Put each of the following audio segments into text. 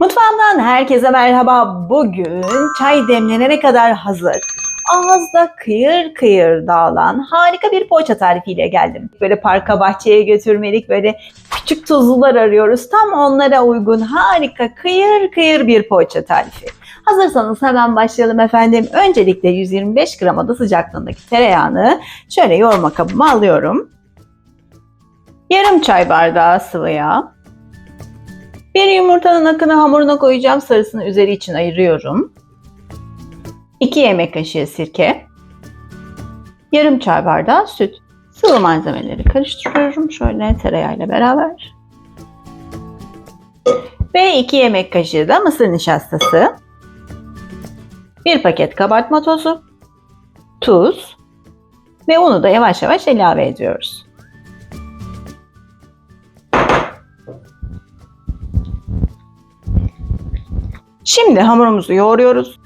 Mutfağımdan herkese merhaba. Bugün çay demlenene kadar hazır. Ağızda kıyır kıyır dağılan harika bir poğaça tarifiyle geldim. Böyle parka bahçeye götürmelik böyle küçük tuzlular arıyoruz. Tam onlara uygun harika kıyır kıyır bir poğaça tarifi. Hazırsanız hemen başlayalım efendim. Öncelikle 125 gram oda sıcaklığındaki tereyağını şöyle yoğurma kabıma alıyorum. Yarım çay bardağı sıvı yağ. Bir yumurtanın akını hamuruna koyacağım. Sarısını üzeri için ayırıyorum. 2 yemek kaşığı sirke. Yarım çay bardağı süt. Sıvı malzemeleri karıştırıyorum şöyle tereyağıyla beraber. Ve 2 yemek kaşığı da mısır nişastası. 1 paket kabartma tozu. Tuz. Ve unu da yavaş yavaş ilave ediyoruz. Şimdi hamurumuzu yoğuruyoruz.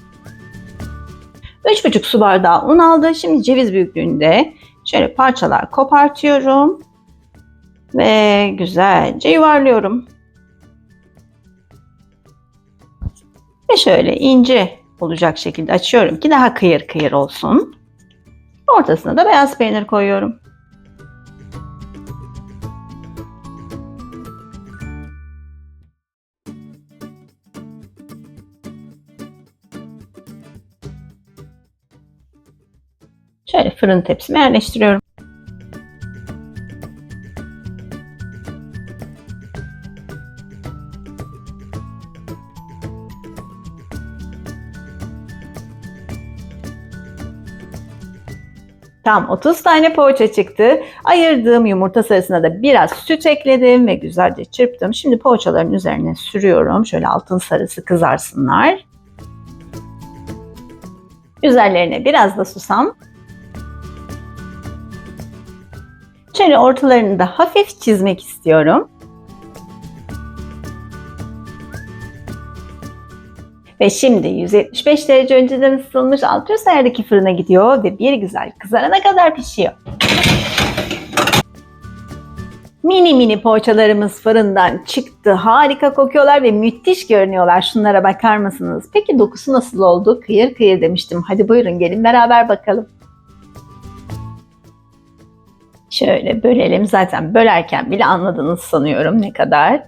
3,5 su bardağı un aldı. Şimdi ceviz büyüklüğünde şöyle parçalar kopartıyorum. Ve güzelce yuvarlıyorum. Ve şöyle ince olacak şekilde açıyorum ki daha kıyır kıyır olsun. Ortasına da beyaz peynir koyuyorum. Şöyle fırın tepsime yerleştiriyorum. Tam 30 tane poğaça çıktı. Ayırdığım yumurta sarısına da biraz süt ekledim ve güzelce çırptım. Şimdi poğaçaların üzerine sürüyorum. Şöyle altın sarısı kızarsınlar. Üzerlerine biraz da susam. Şöyle ortalarını da hafif çizmek istiyorum. Ve şimdi 175 derece önceden ısıtılmış alt üst ayardaki fırına gidiyor ve bir güzel kızarana kadar pişiyor. Mini mini poğaçalarımız fırından çıktı. Harika kokuyorlar ve müthiş görünüyorlar. Şunlara bakar mısınız? Peki dokusu nasıl oldu? Kıyır kıyır demiştim. Hadi buyurun gelin beraber bakalım. Şöyle bölelim. Zaten bölerken bile anladınız sanıyorum ne kadar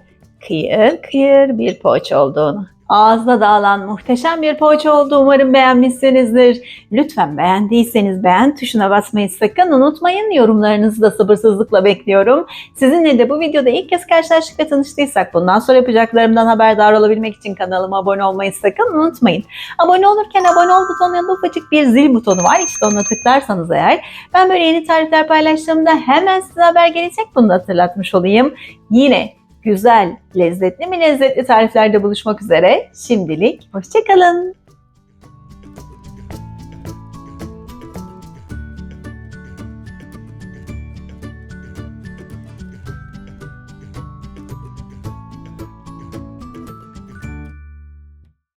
kıyır kıyır bir poğaça olduğunu. Ağızda dağılan muhteşem bir poğaça oldu. Umarım beğenmişsinizdir. Lütfen beğendiyseniz beğen tuşuna basmayı sakın unutmayın. Yorumlarınızı da sabırsızlıkla bekliyorum. Sizinle de bu videoda ilk kez karşılaştık ve tanıştıysak bundan sonra yapacaklarımdan haberdar olabilmek için kanalıma abone olmayı sakın unutmayın. Abone olurken abone ol butonunun yanında ufacık bir zil butonu var. İşte ona tıklarsanız eğer ben böyle yeni tarifler paylaştığımda hemen size haber gelecek. Bunu da hatırlatmış olayım. Yine güzel, lezzetli mi lezzetli tariflerde buluşmak üzere. Şimdilik hoşçakalın.